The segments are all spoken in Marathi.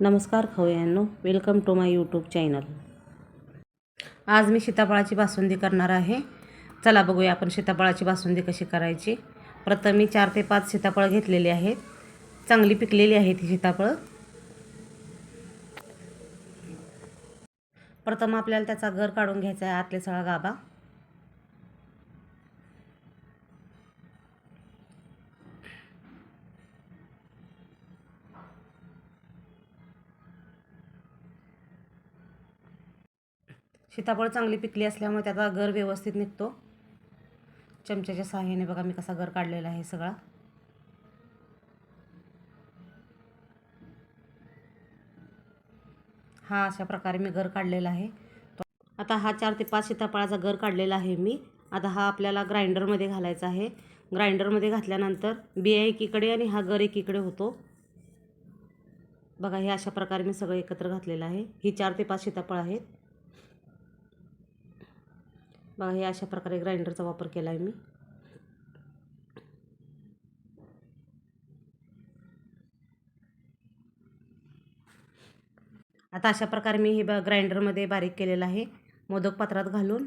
नमस्कार खवयांनो welcome to my YouTube channel आज मी सीताफळाची बासुंदी करणार आहे. चला बघूया आपण सीताफळाची बासुंदी कशी करायची. प्रथम मी चार ते पाच सीताफळं घेतलेली आहेत. चांगली पिकलेली आहेत ही सीताफळं. प्रथम आपल्याला त्याचा गर काढून घ्यायचा आहे आतले सगळा गाभा. सीताफळ चांगली पिकली असल्यामुळे त्याचा गर व्यवस्थित निघतो. चमच्याच्या सहाय्याने बघा मी कसा गर काढलेला आहे सगळा. हा अशा प्रकारे मी गर काढलेला आहे. तो- आता हा चार ते पाच सीताफळाचा गर काढलेला आहे मी. आता हा आपल्याला ग्राइंडरमध्ये घालायचा आहे. ग्राइंडरमध्ये घातल्यानंतर बिया एकीकडे आणि हा गर एकीकडे होतो. बघा हे अशा प्रकारे मी सगळं एकत्र घातलेलं आहे. ही चार ते पाच सीताफळ आहेत. बघा हे अशा प्रकारे ग्राइंडरचा वापर केला आहे मी. आता अशा प्रकारे मी हे ब ग्राइंडरमध्ये बारीक केलेलं आहे. मोदक पात्रात घालून.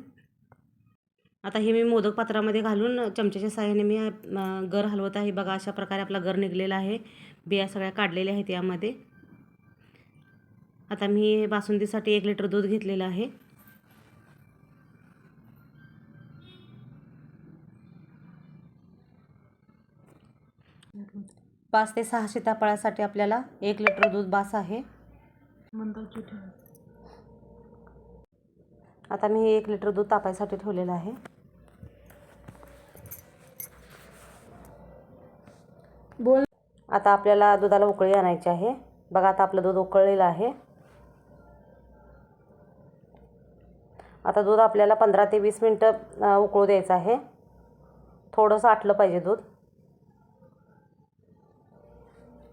आता हे मी मोदक पात्रामध्ये घालून चमच्याच्या सहाय्याने मी गर हलवत आहे. बघा अशा प्रकारे आपला गर निघलेला आहे. बिया सगळ्या काढलेल्या आहेत यामध्ये. आता मी बासुंदीसाठी एक लिटर दूध घेतलेलं आहे. पाच ते सहा सीताफळासाठी आपल्याला एक लिटर दूध बास आहे. आता मी एक लिटर दूध तापायसाठी ठेवलेलं आहे. बोल. आता आपल्याला दुधाला उकळी आणायची आहे. बघा आता आपलं दूध उकळलेलं आहे. आता दूध आपल्याला पंधरा ते वीस मिनटं उकळू द्यायचं आहे. थोडंसं आटलं पाहिजे दूध.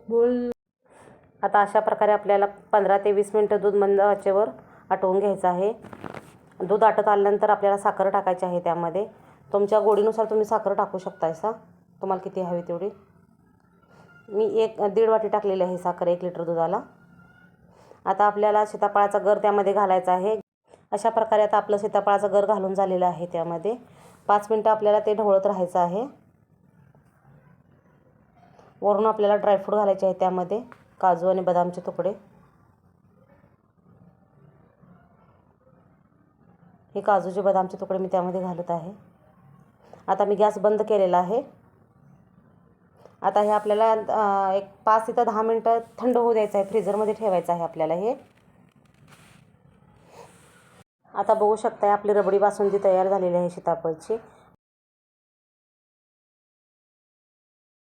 बोल. आता अशा प्रकारे आपल्याला पंधरा ते वीस मिनटं दूध मंद आचेवर आटवून घ्यायचं आहे. दूध आटत आल्यानंतर आपल्याला साखर टाकायची आहे त्यामध्ये. तुमच्या गोडीनुसार तुम्ही साखर टाकू शकतायसा. तुम्हाला किती हवी तेवढी. मी एक दीड वाटी टाकलेली आहे साखर एक लिटर दुधाला. आता आपल्याला सीताफळाचा गर त्यामध्ये घालायचा आहे. अशा प्रकारे आता आपलं सीताफळाचं गर घालून झालेलं आहे त्यामध्ये. पाच मिनटं आपल्याला ते ढवळत राहायचं आहे. वरून आपल्याला ड्रायफ्रूट घालायचे आहे त्यामध्ये. काजू आणि बदामचे तुकडे. हे काजूचे बदामचे तुकडे मी त्यामध्ये घालत आहे. आता मी गॅस बंद केलेला आहे. आता हे आपल्याला एक पाच ते दहा मिनटं थंड होऊ द्यायचं आहे. फ्रीजरमध्ये ठेवायचं आहे आपल्याला हे. आता बघू शकताय आपली रबडी बासुंदी तयार झालेली आहे सीताफळची.